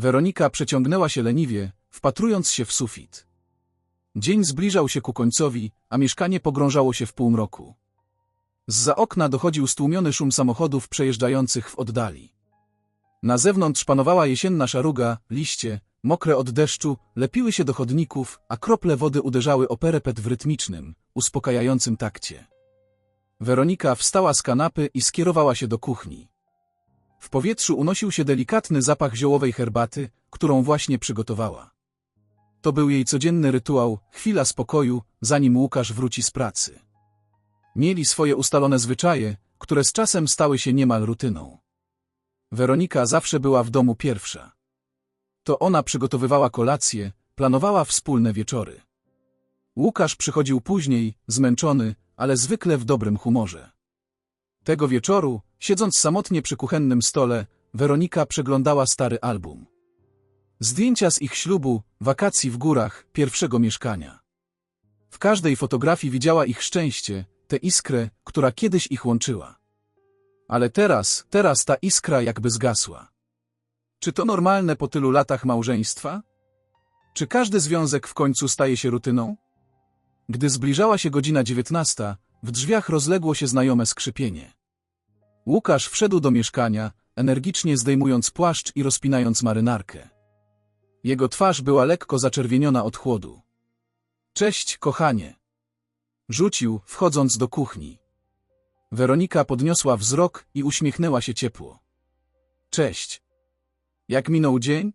Weronika przeciągnęła się leniwie, wpatrując się w sufit. Dzień zbliżał się ku końcowi, a mieszkanie pogrążało się w półmroku. Zza okna dochodził stłumiony szum samochodów przejeżdżających w oddali. Na zewnątrz panowała jesienna szaruga, liście, mokre od deszczu, lepiły się do chodników, a krople wody uderzały o perepet w rytmicznym, uspokajającym takcie. Weronika wstała z kanapy i skierowała się do kuchni. W powietrzu unosił się delikatny zapach ziołowej herbaty, którą właśnie przygotowała. To był jej codzienny rytuał, chwila spokoju, zanim Łukasz wróci z pracy. Mieli swoje ustalone zwyczaje, które z czasem stały się niemal rutyną. Weronika zawsze była w domu pierwsza. To ona przygotowywała kolację, planowała wspólne wieczory. Łukasz przychodził później, zmęczony, ale zwykle w dobrym humorze. Tego wieczoru, siedząc samotnie przy kuchennym stole, Weronika przeglądała stary album. Zdjęcia z ich ślubu, wakacji w górach, pierwszego mieszkania. W każdej fotografii widziała ich szczęście, tę iskrę, która kiedyś ich łączyła. Ale teraz, teraz ta iskra jakby zgasła. Czy to normalne po tylu latach małżeństwa? Czy każdy związek w końcu staje się rutyną? Gdy zbliżała się godzina dziewiętnasta, w drzwiach rozległo się znajome skrzypienie. Łukasz wszedł do mieszkania, energicznie zdejmując płaszcz i rozpinając marynarkę. Jego twarz była lekko zaczerwieniona od chłodu. Cześć, kochanie. Rzucił, wchodząc do kuchni. Weronika podniosła wzrok i uśmiechnęła się ciepło. Cześć. Jak minął dzień?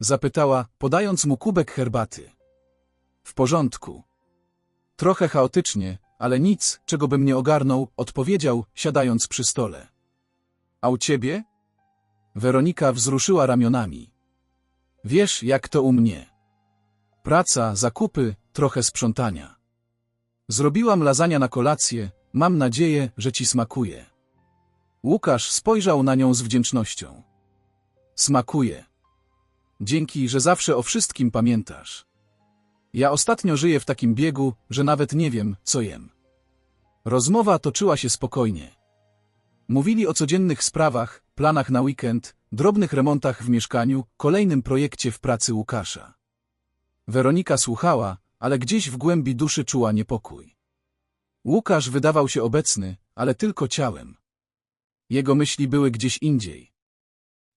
Zapytała, podając mu kubek herbaty. W porządku. Trochę chaotycznie, ale nic, czego bym nie ogarnął, odpowiedział, siadając przy stole. A u ciebie? Weronika wzruszyła ramionami. Wiesz, jak to u mnie. Praca, zakupy, trochę sprzątania. Zrobiłam lasagna na kolację, mam nadzieję, że ci smakuje. Łukasz spojrzał na nią z wdzięcznością. Smakuje. Dzięki, że zawsze o wszystkim pamiętasz. Ja ostatnio żyję w takim biegu, że nawet nie wiem, co jem. Rozmowa toczyła się spokojnie. Mówili o codziennych sprawach, planach na weekend, drobnych remontach w mieszkaniu, kolejnym projekcie w pracy Łukasza. Weronika słuchała, ale gdzieś w głębi duszy czuła niepokój. Łukasz wydawał się obecny, ale tylko ciałem. Jego myśli były gdzieś indziej.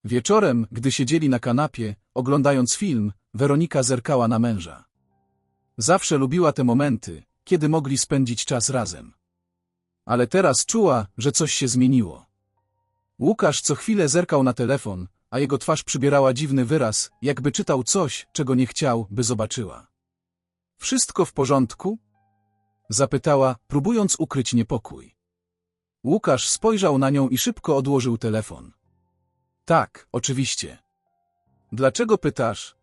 Wieczorem, gdy siedzieli na kanapie, oglądając film, Weronika zerkała na męża. Zawsze lubiła te momenty, kiedy mogli spędzić czas razem. Ale teraz czuła, że coś się zmieniło. Łukasz co chwilę zerkał na telefon, a jego twarz przybierała dziwny wyraz, jakby czytał coś, czego nie chciał, by zobaczyła. Wszystko w porządku? Zapytała, próbując ukryć niepokój. Łukasz spojrzał na nią i szybko odłożył telefon. Tak, oczywiście. Dlaczego pytasz?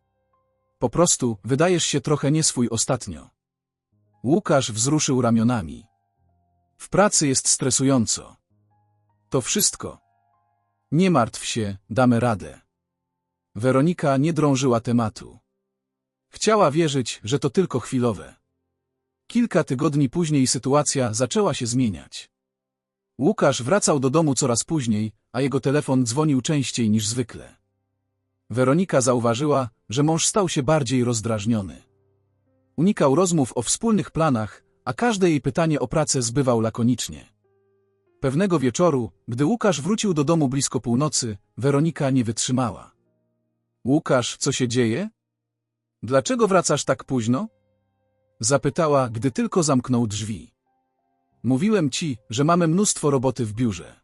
Po prostu wydajesz się trochę nieswój ostatnio. Łukasz wzruszył ramionami. W pracy jest stresująco. To wszystko. Nie martw się, damy radę. Weronika nie drążyła tematu. Chciała wierzyć, że to tylko chwilowe. Kilka tygodni później sytuacja zaczęła się zmieniać. Łukasz wracał do domu coraz później, a jego telefon dzwonił częściej niż zwykle. Weronika zauważyła, że mąż stał się bardziej rozdrażniony. Unikał rozmów o wspólnych planach, a każde jej pytanie o pracę zbywał lakonicznie. Pewnego wieczoru, gdy Łukasz wrócił do domu blisko północy, Weronika nie wytrzymała. Łukasz, co się dzieje? Dlaczego wracasz tak późno? Zapytała, gdy tylko zamknął drzwi. Mówiłem ci, że mamy mnóstwo roboty w biurze.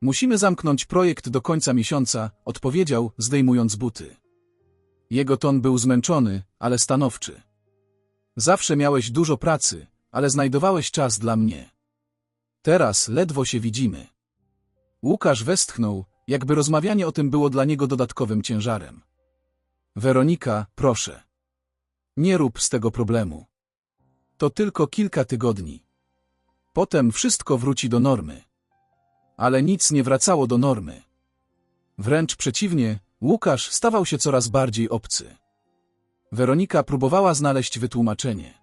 Musimy zamknąć projekt do końca miesiąca, odpowiedział, zdejmując buty. Jego ton był zmęczony, ale stanowczy. Zawsze miałeś dużo pracy, ale znajdowałeś czas dla mnie. Teraz ledwo się widzimy. Łukasz westchnął, jakby rozmawianie o tym było dla niego dodatkowym ciężarem. Weronika, proszę. Nie rób z tego problemu. To tylko kilka tygodni. Potem wszystko wróci do normy. Ale nic nie wracało do normy. Wręcz przeciwnie, Łukasz stawał się coraz bardziej obcy. Weronika próbowała znaleźć wytłumaczenie.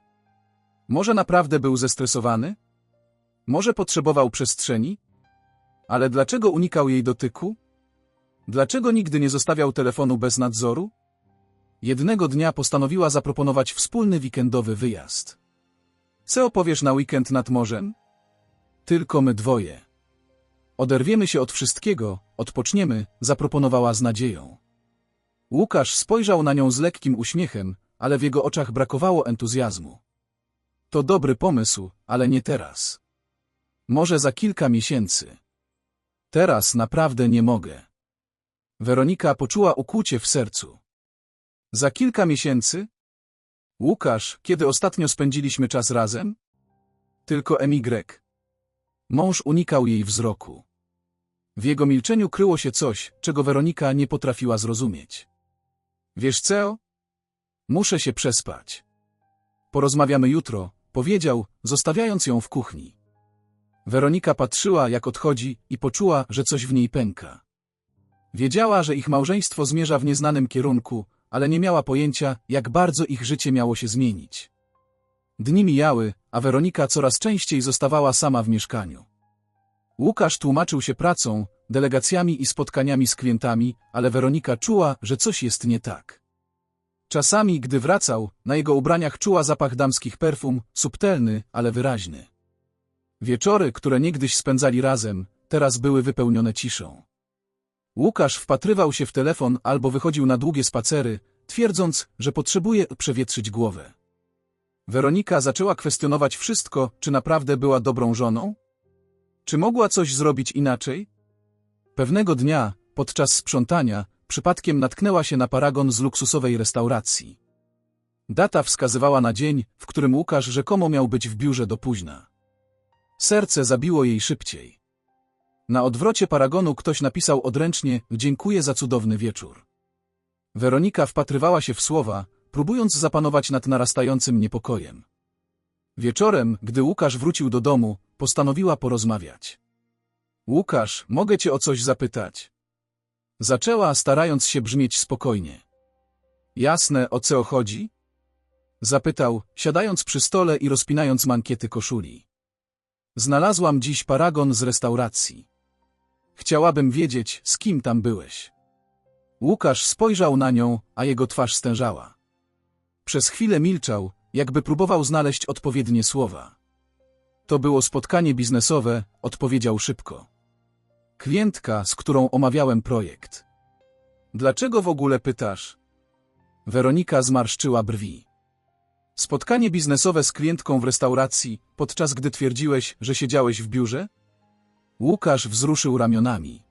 Może naprawdę był zestresowany? Może potrzebował przestrzeni? Ale dlaczego unikał jej dotyku? Dlaczego nigdy nie zostawiał telefonu bez nadzoru? Jednego dnia postanowiła zaproponować wspólny weekendowy wyjazd. Co opowiesz na weekend nad morzem? Tylko my dwoje. Oderwiemy się od wszystkiego, odpoczniemy, zaproponowała z nadzieją. Łukasz spojrzał na nią z lekkim uśmiechem, ale w jego oczach brakowało entuzjazmu. To dobry pomysł, ale nie teraz. Może za kilka miesięcy. Teraz naprawdę nie mogę. Weronika poczuła ukłucie w sercu. Za kilka miesięcy? Łukasz, kiedy ostatnio spędziliśmy czas razem? Tylko MY. Mąż unikał jej wzroku. W jego milczeniu kryło się coś, czego Weronika nie potrafiła zrozumieć. Wiesz co? Muszę się przespać. Porozmawiamy jutro, powiedział, zostawiając ją w kuchni. Weronika patrzyła, jak odchodzi i poczuła, że coś w niej pęka. Wiedziała, że ich małżeństwo zmierza w nieznanym kierunku, ale nie miała pojęcia, jak bardzo ich życie miało się zmienić. Dni mijały, a Weronika coraz częściej zostawała sama w mieszkaniu. Łukasz tłumaczył się pracą, delegacjami i spotkaniami z klientami, ale Weronika czuła, że coś jest nie tak. Czasami, gdy wracał, na jego ubraniach czuła zapach damskich perfum, subtelny, ale wyraźny. Wieczory, które niegdyś spędzali razem, teraz były wypełnione ciszą. Łukasz wpatrywał się w telefon albo wychodził na długie spacery, twierdząc, że potrzebuje przewietrzyć głowę. Weronika zaczęła kwestionować wszystko, czy naprawdę była dobrą żoną? Czy mogła coś zrobić inaczej? Pewnego dnia, podczas sprzątania, przypadkiem natknęła się na paragon z luksusowej restauracji. Data wskazywała na dzień, w którym Łukasz rzekomo miał być w biurze do późna. Serce zabiło jej szybciej. Na odwrocie paragonu ktoś napisał odręcznie dziękuję za cudowny wieczór. Weronika wpatrywała się w słowa, próbując zapanować nad narastającym niepokojem. Wieczorem, gdy Łukasz wrócił do domu, postanowiła porozmawiać. Łukasz, mogę cię o coś zapytać? Zaczęła, starając się brzmieć spokojnie. Jasne, o co chodzi? Zapytał, siadając przy stole i rozpinając mankiety koszuli. Znalazłam dziś paragon z restauracji. Chciałabym wiedzieć, z kim tam byłeś. Łukasz spojrzał na nią, a jego twarz stężała. Przez chwilę milczał, jakby próbował znaleźć odpowiednie słowa. To było spotkanie biznesowe, odpowiedział szybko. Klientka, z którą omawiałem projekt. Dlaczego w ogóle pytasz? Weronika zmarszczyła brwi. Spotkanie biznesowe z klientką w restauracji, podczas gdy twierdziłeś, że siedziałeś w biurze? Łukasz wzruszył ramionami.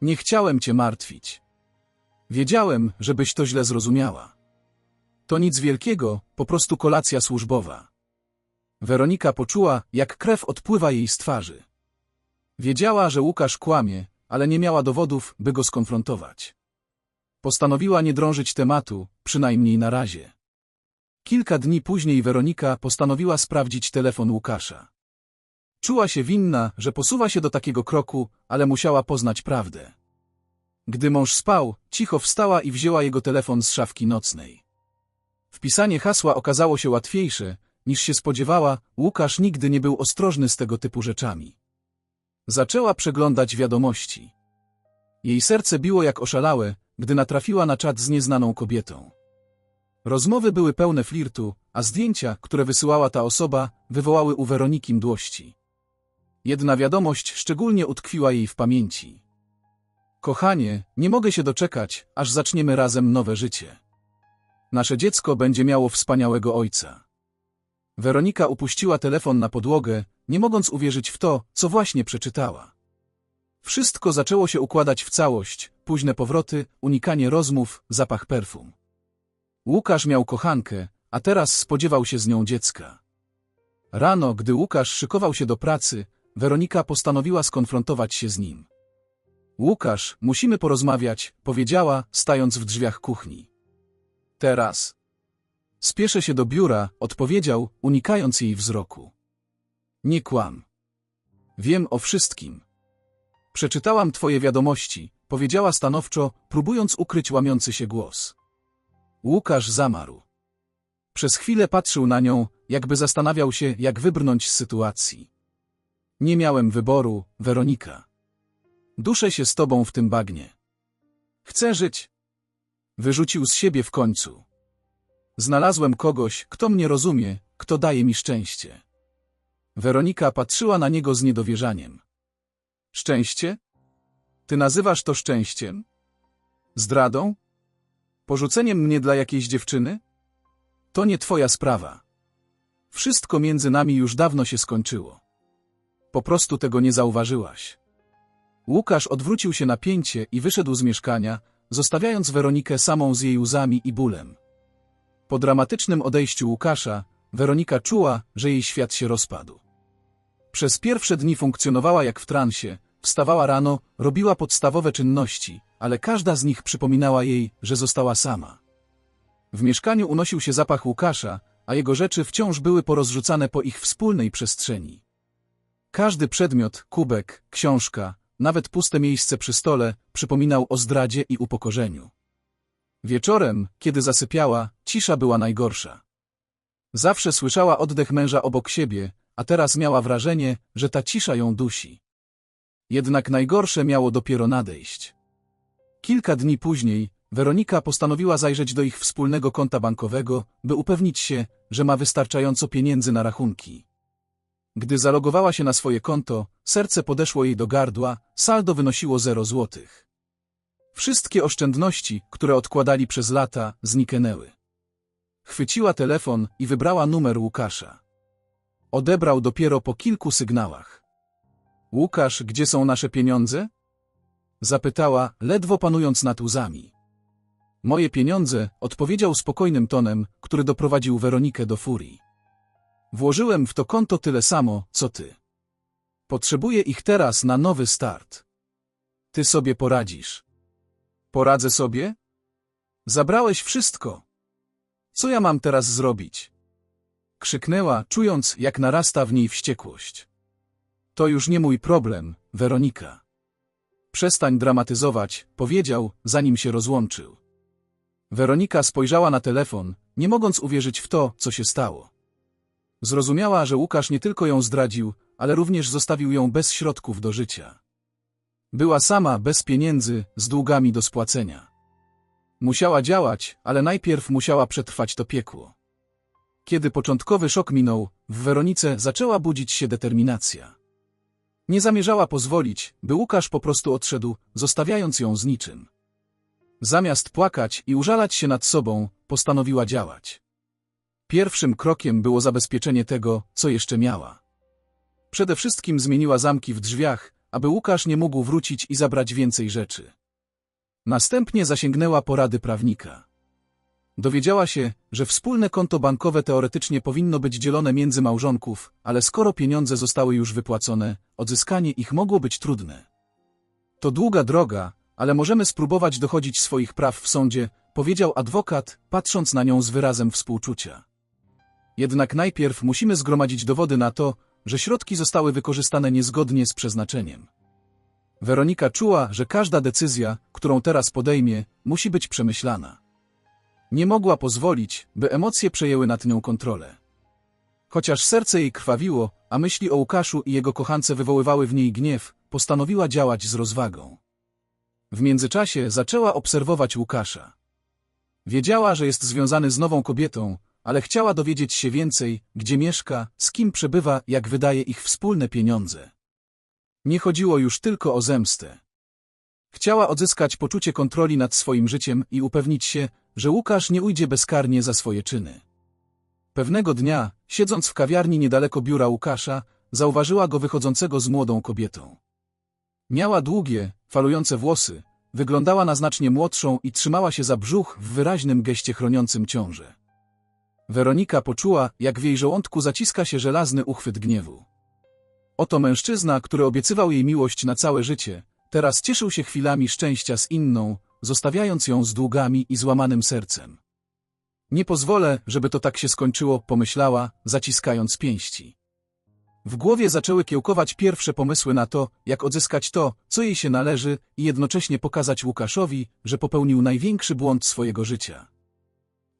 Nie chciałem cię martwić. Wiedziałem, żebyś to źle zrozumiała. To nic wielkiego, po prostu kolacja służbowa. Weronika poczuła, jak krew odpływa jej z twarzy. Wiedziała, że Łukasz kłamie, ale nie miała dowodów, by go skonfrontować. Postanowiła nie drążyć tematu, przynajmniej na razie. Kilka dni później Weronika postanowiła sprawdzić telefon Łukasza. Czuła się winna, że posuwa się do takiego kroku, ale musiała poznać prawdę. Gdy mąż spał, cicho wstała i wzięła jego telefon z szafki nocnej. Wpisanie hasła okazało się łatwiejsze, niż się spodziewała, Łukasz nigdy nie był ostrożny z tego typu rzeczami. Zaczęła przeglądać wiadomości. Jej serce biło jak oszalałe, gdy natrafiła na czat z nieznaną kobietą. Rozmowy były pełne flirtu, a zdjęcia, które wysyłała ta osoba, wywołały u Weroniki mdłości. Jedna wiadomość szczególnie utkwiła jej w pamięci. Kochanie, nie mogę się doczekać, aż zaczniemy razem nowe życie. Nasze dziecko będzie miało wspaniałego ojca. Weronika upuściła telefon na podłogę, nie mogąc uwierzyć w to, co właśnie przeczytała. Wszystko zaczęło się układać w całość, późne powroty, unikanie rozmów, zapach perfum. Łukasz miał kochankę, a teraz spodziewał się z nią dziecka. Rano, gdy Łukasz szykował się do pracy, Weronika postanowiła skonfrontować się z nim. Łukasz, musimy porozmawiać, powiedziała, stając w drzwiach kuchni. Teraz. Spieszę się do biura, odpowiedział, unikając jej wzroku. Nie kłam. Wiem o wszystkim. Przeczytałam twoje wiadomości, powiedziała stanowczo, próbując ukryć łamiący się głos. Łukasz zamarł. Przez chwilę patrzył na nią, jakby zastanawiał się, jak wybrnąć z sytuacji. Nie miałem wyboru, Weronika. Duszę się z tobą w tym bagnie. Chcę żyć. Wyrzucił z siebie w końcu. Znalazłem kogoś, kto mnie rozumie, kto daje mi szczęście. Weronika patrzyła na niego z niedowierzaniem. Szczęście? Ty nazywasz to szczęściem? Zdradą? Porzuceniem mnie dla jakiejś dziewczyny? To nie twoja sprawa. Wszystko między nami już dawno się skończyło. Po prostu tego nie zauważyłaś. Łukasz odwrócił się na pięcie i wyszedł z mieszkania, zostawiając Weronikę samą z jej łzami i bólem. Po dramatycznym odejściu Łukasza, Weronika czuła, że jej świat się rozpadł. Przez pierwsze dni funkcjonowała jak w transie, wstawała rano, robiła podstawowe czynności, ale każda z nich przypominała jej, że została sama. W mieszkaniu unosił się zapach Łukasza, a jego rzeczy wciąż były porozrzucane po ich wspólnej przestrzeni. Każdy przedmiot, kubek, książka, nawet puste miejsce przy stole przypominał o zdradzie i upokorzeniu. Wieczorem, kiedy zasypiała, cisza była najgorsza. Zawsze słyszała oddech męża obok siebie, a teraz miała wrażenie, że ta cisza ją dusi. Jednak najgorsze miało dopiero nadejść. Kilka dni później Weronika postanowiła zajrzeć do ich wspólnego konta bankowego, by upewnić się, że ma wystarczająco pieniędzy na rachunki. Gdy zalogowała się na swoje konto, serce podeszło jej do gardła, saldo wynosiło 0 złotych. Wszystkie oszczędności, które odkładali przez lata, zniknęły. Chwyciła telefon i wybrała numer Łukasza. Odebrał dopiero po kilku sygnałach. Łukasz, gdzie są nasze pieniądze? Zapytała, ledwo panując nad łzami. Moje pieniądze, odpowiedział spokojnym tonem, który doprowadził Weronikę do furii. Włożyłem w to konto tyle samo, co ty. Potrzebuję ich teraz na nowy start. Ty sobie poradzisz. Poradzę sobie? Zabrałeś wszystko. Co ja mam teraz zrobić? Krzyknęła, czując, jak narasta w niej wściekłość. To już nie mój problem, Weronika. Przestań dramatyzować, powiedział, zanim się rozłączył. Weronika spojrzała na telefon, nie mogąc uwierzyć w to, co się stało. Zrozumiała, że Łukasz nie tylko ją zdradził, ale również zostawił ją bez środków do życia. Była sama, bez pieniędzy, z długami do spłacenia. Musiała działać, ale najpierw musiała przetrwać to piekło. Kiedy początkowy szok minął, w Weronice zaczęła budzić się determinacja. Nie zamierzała pozwolić, by Łukasz po prostu odszedł, zostawiając ją z niczym. Zamiast płakać i użalać się nad sobą, postanowiła działać. Pierwszym krokiem było zabezpieczenie tego, co jeszcze miała. Przede wszystkim zmieniła zamki w drzwiach, aby Łukasz nie mógł wrócić i zabrać więcej rzeczy. Następnie zasięgnęła porady prawnika. Dowiedziała się, że wspólne konto bankowe teoretycznie powinno być dzielone między małżonków, ale skoro pieniądze zostały już wypłacone, odzyskanie ich mogło być trudne. To długa droga, ale możemy spróbować dochodzić swoich praw w sądzie, powiedział adwokat, patrząc na nią z wyrazem współczucia. Jednak najpierw musimy zgromadzić dowody na to, że środki zostały wykorzystane niezgodnie z przeznaczeniem. Weronika czuła, że każda decyzja, którą teraz podejmie, musi być przemyślana. Nie mogła pozwolić, by emocje przejęły nad nią kontrolę. Chociaż serce jej krwawiło, a myśli o Łukaszu i jego kochance wywoływały w niej gniew, postanowiła działać z rozwagą. W międzyczasie zaczęła obserwować Łukasza. Wiedziała, że jest związany z nową kobietą, ale chciała dowiedzieć się więcej, gdzie mieszka, z kim przebywa, jak wydaje ich wspólne pieniądze. Nie chodziło już tylko o zemstę. Chciała odzyskać poczucie kontroli nad swoim życiem i upewnić się, że Łukasz nie ujdzie bezkarnie za swoje czyny. Pewnego dnia, siedząc w kawiarni niedaleko biura Łukasza, zauważyła go wychodzącego z młodą kobietą. Miała długie, falujące włosy, wyglądała na znacznie młodszą i trzymała się za brzuch w wyraźnym geście chroniącym ciążę. Weronika poczuła, jak w jej żołądku zaciska się żelazny uchwyt gniewu. Oto mężczyzna, który obiecywał jej miłość na całe życie, teraz cieszył się chwilami szczęścia z inną, zostawiając ją z długami i złamanym sercem. Nie pozwolę, żeby to tak się skończyło, pomyślała, zaciskając pięści. W głowie zaczęły kiełkować pierwsze pomysły na to, jak odzyskać to, co jej się należy i jednocześnie pokazać Łukaszowi, że popełnił największy błąd swojego życia.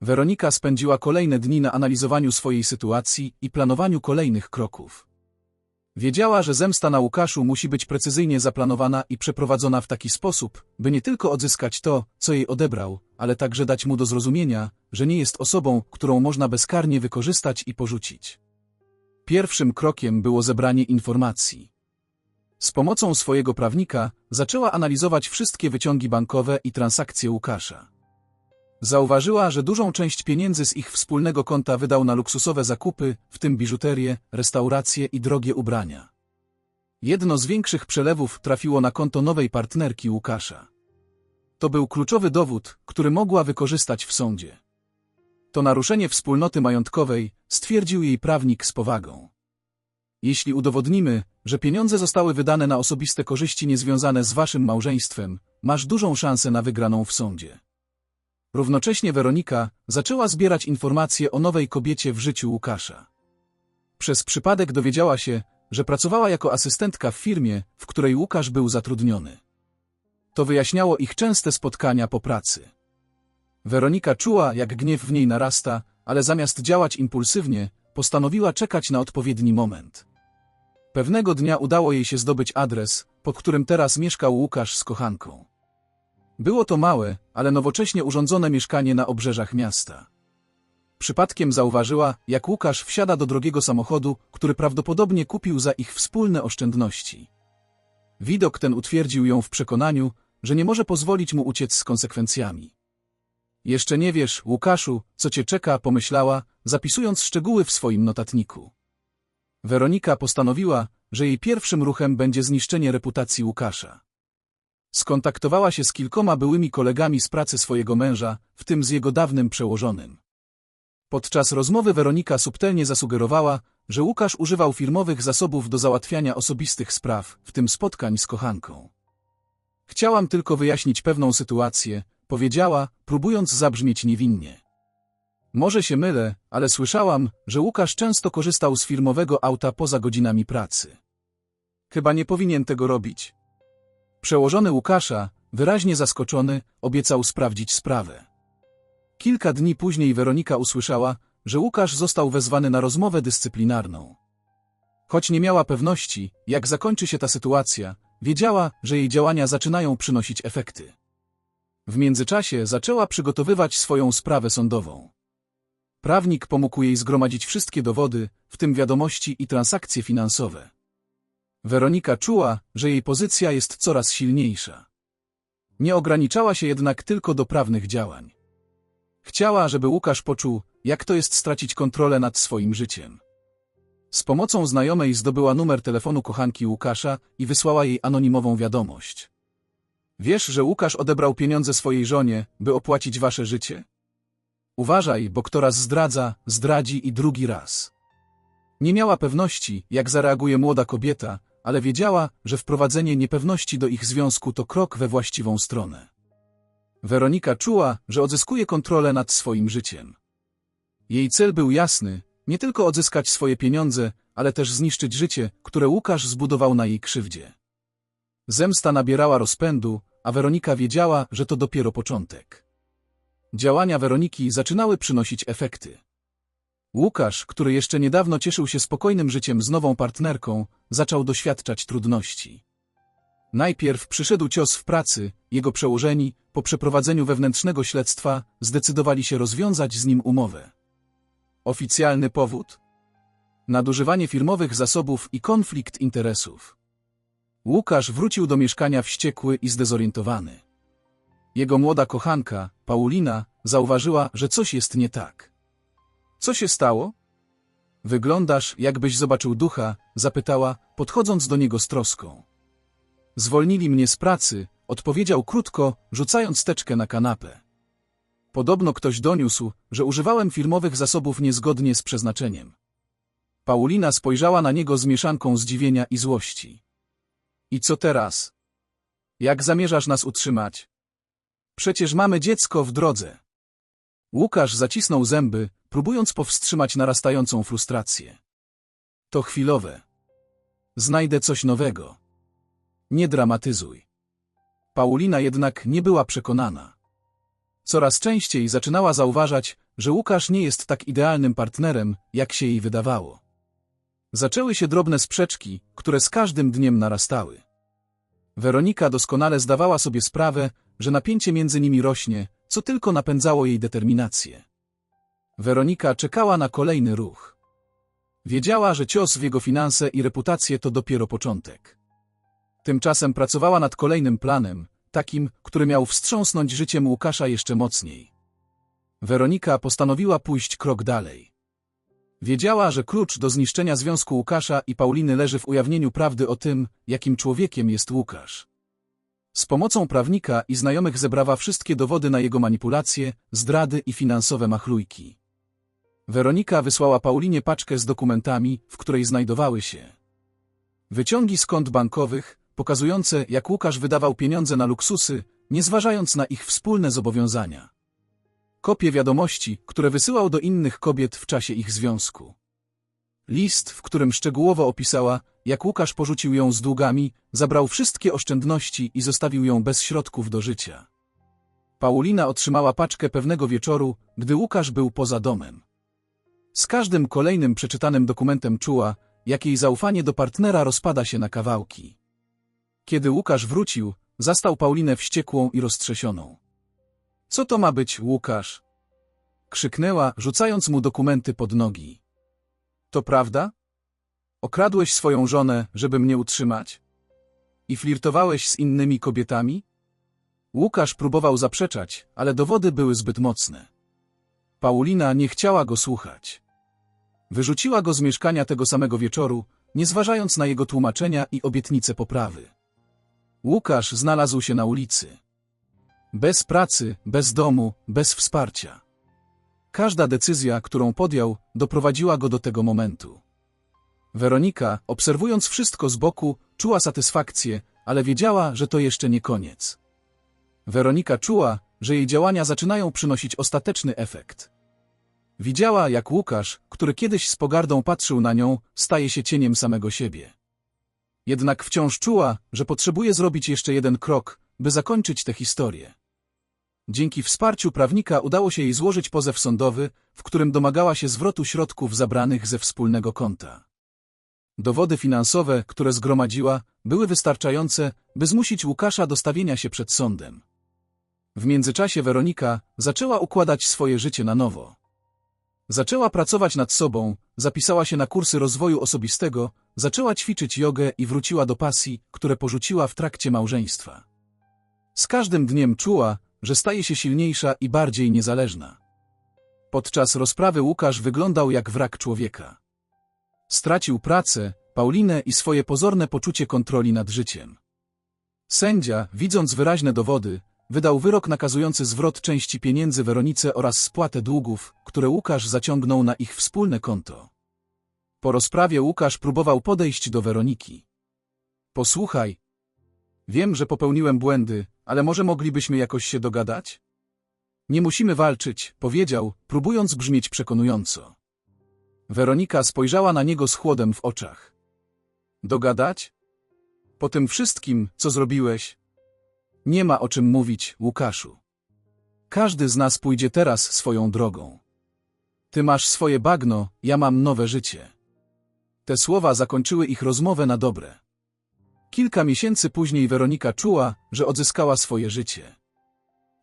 Weronika spędziła kolejne dni na analizowaniu swojej sytuacji i planowaniu kolejnych kroków. Wiedziała, że zemsta na Łukaszu musi być precyzyjnie zaplanowana i przeprowadzona w taki sposób, by nie tylko odzyskać to, co jej odebrał, ale także dać mu do zrozumienia, że nie jest osobą, którą można bezkarnie wykorzystać i porzucić. Pierwszym krokiem było zebranie informacji. Z pomocą swojego prawnika zaczęła analizować wszystkie wyciągi bankowe i transakcje Łukasza. Zauważyła, że dużą część pieniędzy z ich wspólnego konta wydał na luksusowe zakupy, w tym biżuterię, restauracje i drogie ubrania. Jedno z większych przelewów trafiło na konto nowej partnerki Łukasza. To był kluczowy dowód, który mogła wykorzystać w sądzie. To naruszenie wspólnoty majątkowej, stwierdził jej prawnik z powagą. Jeśli udowodnimy, że pieniądze zostały wydane na osobiste korzyści niezwiązane z waszym małżeństwem, masz dużą szansę na wygraną w sądzie. Równocześnie Weronika zaczęła zbierać informacje o nowej kobiecie w życiu Łukasza. Przez przypadek dowiedziała się, że pracowała jako asystentka w firmie, w której Łukasz był zatrudniony. To wyjaśniało ich częste spotkania po pracy. Weronika czuła, jak gniew w niej narasta, ale zamiast działać impulsywnie, postanowiła czekać na odpowiedni moment. Pewnego dnia udało jej się zdobyć adres, pod którym teraz mieszkał Łukasz z kochanką. Było to małe, ale nowocześnie urządzone mieszkanie na obrzeżach miasta. Przypadkiem zauważyła, jak Łukasz wsiada do drogiego samochodu, który prawdopodobnie kupił za ich wspólne oszczędności. Widok ten utwierdził ją w przekonaniu, że nie może pozwolić mu uciec z konsekwencjami. Jeszcze nie wiesz, Łukaszu, co cię czeka, pomyślała, zapisując szczegóły w swoim notatniku. Weronika postanowiła, że jej pierwszym ruchem będzie zniszczenie reputacji Łukasza. Skontaktowała się z kilkoma byłymi kolegami z pracy swojego męża, w tym z jego dawnym przełożonym. Podczas rozmowy Weronika subtelnie zasugerowała, że Łukasz używał firmowych zasobów do załatwiania osobistych spraw, w tym spotkań z kochanką. Chciałam tylko wyjaśnić pewną sytuację, powiedziała, próbując zabrzmieć niewinnie. Może się mylę, ale słyszałam, że Łukasz często korzystał z firmowego auta poza godzinami pracy. Chyba nie powinien tego robić. Przełożony Łukasza, wyraźnie zaskoczony, obiecał sprawdzić sprawę. Kilka dni później Weronika usłyszała, że Łukasz został wezwany na rozmowę dyscyplinarną. Choć nie miała pewności, jak zakończy się ta sytuacja, wiedziała, że jej działania zaczynają przynosić efekty. W międzyczasie zaczęła przygotowywać swoją sprawę sądową. Prawnik pomógł jej zgromadzić wszystkie dowody, w tym wiadomości i transakcje finansowe. Weronika czuła, że jej pozycja jest coraz silniejsza. Nie ograniczała się jednak tylko do prawnych działań. Chciała, żeby Łukasz poczuł, jak to jest stracić kontrolę nad swoim życiem. Z pomocą znajomej zdobyła numer telefonu kochanki Łukasza i wysłała jej anonimową wiadomość. Wiesz, że Łukasz odebrał pieniądze swojej żonie, by opłacić wasze życie? Uważaj, bo kto raz zdradza, zdradzi i drugi raz. Nie miała pewności, jak zareaguje młoda kobieta, ale wiedziała, że wprowadzenie niepewności do ich związku to krok we właściwą stronę. Weronika czuła, że odzyskuje kontrolę nad swoim życiem. Jej cel był jasny, nie tylko odzyskać swoje pieniądze, ale też zniszczyć życie, które Łukasz zbudował na jej krzywdzie. Zemsta nabierała rozpędu, a Weronika wiedziała, że to dopiero początek. Działania Weroniki zaczynały przynosić efekty. Łukasz, który jeszcze niedawno cieszył się spokojnym życiem z nową partnerką, zaczął doświadczać trudności. Najpierw przyszedł cios w pracy, jego przełożeni, po przeprowadzeniu wewnętrznego śledztwa, zdecydowali się rozwiązać z nim umowę. Oficjalny powód? Nadużywanie firmowych zasobów i konflikt interesów. Łukasz wrócił do mieszkania wściekły i zdezorientowany. Jego młoda kochanka, Paulina, zauważyła, że coś jest nie tak. Co się stało? Wyglądasz, jakbyś zobaczył ducha, zapytała, podchodząc do niego z troską. Zwolnili mnie z pracy, odpowiedział krótko, rzucając teczkę na kanapę. Podobno ktoś doniósł, że używałem firmowych zasobów niezgodnie z przeznaczeniem. Paulina spojrzała na niego z mieszanką zdziwienia i złości. I co teraz? Jak zamierzasz nas utrzymać? Przecież mamy dziecko w drodze. Łukasz zacisnął zęby, próbując powstrzymać narastającą frustrację. To chwilowe. Znajdę coś nowego. Nie dramatyzuj. Paulina jednak nie była przekonana. Coraz częściej zaczynała zauważać, że Łukasz nie jest tak idealnym partnerem, jak się jej wydawało. Zaczęły się drobne sprzeczki, które z każdym dniem narastały. Weronika doskonale zdawała sobie sprawę, że napięcie między nimi rośnie, co tylko napędzało jej determinację. Weronika czekała na kolejny ruch. Wiedziała, że cios w jego finanse i reputację to dopiero początek. Tymczasem pracowała nad kolejnym planem, takim, który miał wstrząsnąć życiem Łukasza jeszcze mocniej. Weronika postanowiła pójść krok dalej. Wiedziała, że klucz do zniszczenia związku Łukasza i Pauliny leży w ujawnieniu prawdy o tym, jakim człowiekiem jest Łukasz. Z pomocą prawnika i znajomych zebrała wszystkie dowody na jego manipulacje, zdrady i finansowe machlujki. Weronika wysłała Paulinie paczkę z dokumentami, w której znajdowały się wyciągi z kont bankowych, pokazujące, jak Łukasz wydawał pieniądze na luksusy, nie zważając na ich wspólne zobowiązania. Kopie wiadomości, które wysyłał do innych kobiet w czasie ich związku. List, w którym szczegółowo opisała, jak Łukasz porzucił ją z długami, zabrał wszystkie oszczędności i zostawił ją bez środków do życia. Paulina otrzymała paczkę pewnego wieczoru, gdy Łukasz był poza domem. Z każdym kolejnym przeczytanym dokumentem czuła, jak jej zaufanie do partnera rozpada się na kawałki. Kiedy Łukasz wrócił, zastał Paulinę wściekłą i roztrzesioną. Co to ma być, Łukasz? Krzyknęła, rzucając mu dokumenty pod nogi. To prawda? Okradłeś swoją żonę, żeby mnie utrzymać? I flirtowałeś z innymi kobietami? Łukasz próbował zaprzeczać, ale dowody były zbyt mocne. Paulina nie chciała go słuchać. Wyrzuciła go z mieszkania tego samego wieczoru, nie zważając na jego tłumaczenia i obietnice poprawy. Łukasz znalazł się na ulicy. Bez pracy, bez domu, bez wsparcia. Każda decyzja, którą podjął, doprowadziła go do tego momentu. Weronika, obserwując wszystko z boku, czuła satysfakcję, ale wiedziała, że to jeszcze nie koniec. Weronika czuła, że jej działania zaczynają przynosić ostateczny efekt. Widziała, jak Łukasz, który kiedyś z pogardą patrzył na nią, staje się cieniem samego siebie. Jednak wciąż czuła, że potrzebuje zrobić jeszcze jeden krok, by zakończyć tę historię. Dzięki wsparciu prawnika udało się jej złożyć pozew sądowy, w którym domagała się zwrotu środków zabranych ze wspólnego konta. Dowody finansowe, które zgromadziła, były wystarczające, by zmusić Łukasza do stawienia się przed sądem. W międzyczasie Weronika zaczęła układać swoje życie na nowo. Zaczęła pracować nad sobą, zapisała się na kursy rozwoju osobistego, zaczęła ćwiczyć jogę i wróciła do pasji, które porzuciła w trakcie małżeństwa. Z każdym dniem czuła, że staje się silniejsza i bardziej niezależna. Podczas rozprawy Łukasz wyglądał jak wrak człowieka. Stracił pracę, Paulinę i swoje pozorne poczucie kontroli nad życiem. Sędzia, widząc wyraźne dowody, wydał wyrok nakazujący zwrot części pieniędzy Weronice oraz spłatę długów, które Łukasz zaciągnął na ich wspólne konto. Po rozprawie Łukasz próbował podejść do Weroniki. Posłuchaj. Wiem, że popełniłem błędy, ale może moglibyśmy jakoś się dogadać? Nie musimy walczyć, powiedział, próbując brzmieć przekonująco. Weronika spojrzała na niego z chłodem w oczach. Dogadać? Po tym wszystkim, co zrobiłeś? Nie ma o czym mówić, Łukaszu. Każdy z nas pójdzie teraz swoją drogą. Ty masz swoje bagno, ja mam nowe życie. Te słowa zakończyły ich rozmowę na dobre. Kilka miesięcy później Weronika czuła, że odzyskała swoje życie.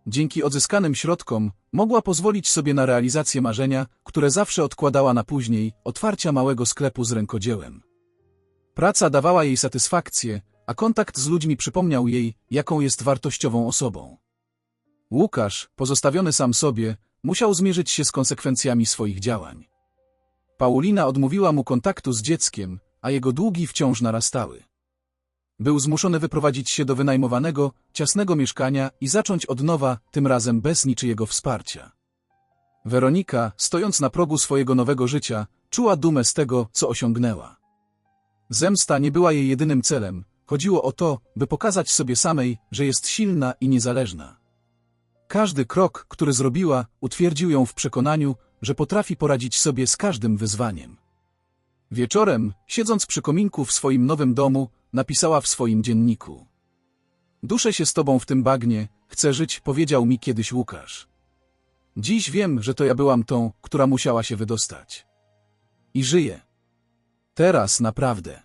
Dzięki odzyskanym środkom mogła pozwolić sobie na realizację marzenia, które zawsze odkładała na później, otwarcia małego sklepu z rękodziełem. Praca dawała jej satysfakcję, a kontakt z ludźmi przypomniał jej, jaką jest wartościową osobą. Łukasz, pozostawiony sam sobie, musiał zmierzyć się z konsekwencjami swoich działań. Paulina odmówiła mu kontaktu z dzieckiem, a jego długi wciąż narastały. Był zmuszony wyprowadzić się do wynajmowanego, ciasnego mieszkania i zacząć od nowa, tym razem bez niczyjego wsparcia. Weronika, stojąc na progu swojego nowego życia, czuła dumę z tego, co osiągnęła. Zemsta nie była jej jedynym celem, chodziło o to, by pokazać sobie samej, że jest silna i niezależna. Każdy krok, który zrobiła, utwierdził ją w przekonaniu, że potrafi poradzić sobie z każdym wyzwaniem. Wieczorem, siedząc przy kominku w swoim nowym domu, napisała w swoim dzienniku. Duszę się z tobą w tym bagnie, chcę żyć, powiedział mi kiedyś Łukasz. Dziś wiem, że to ja byłam tą, która musiała się wydostać. I żyję. Teraz naprawdę.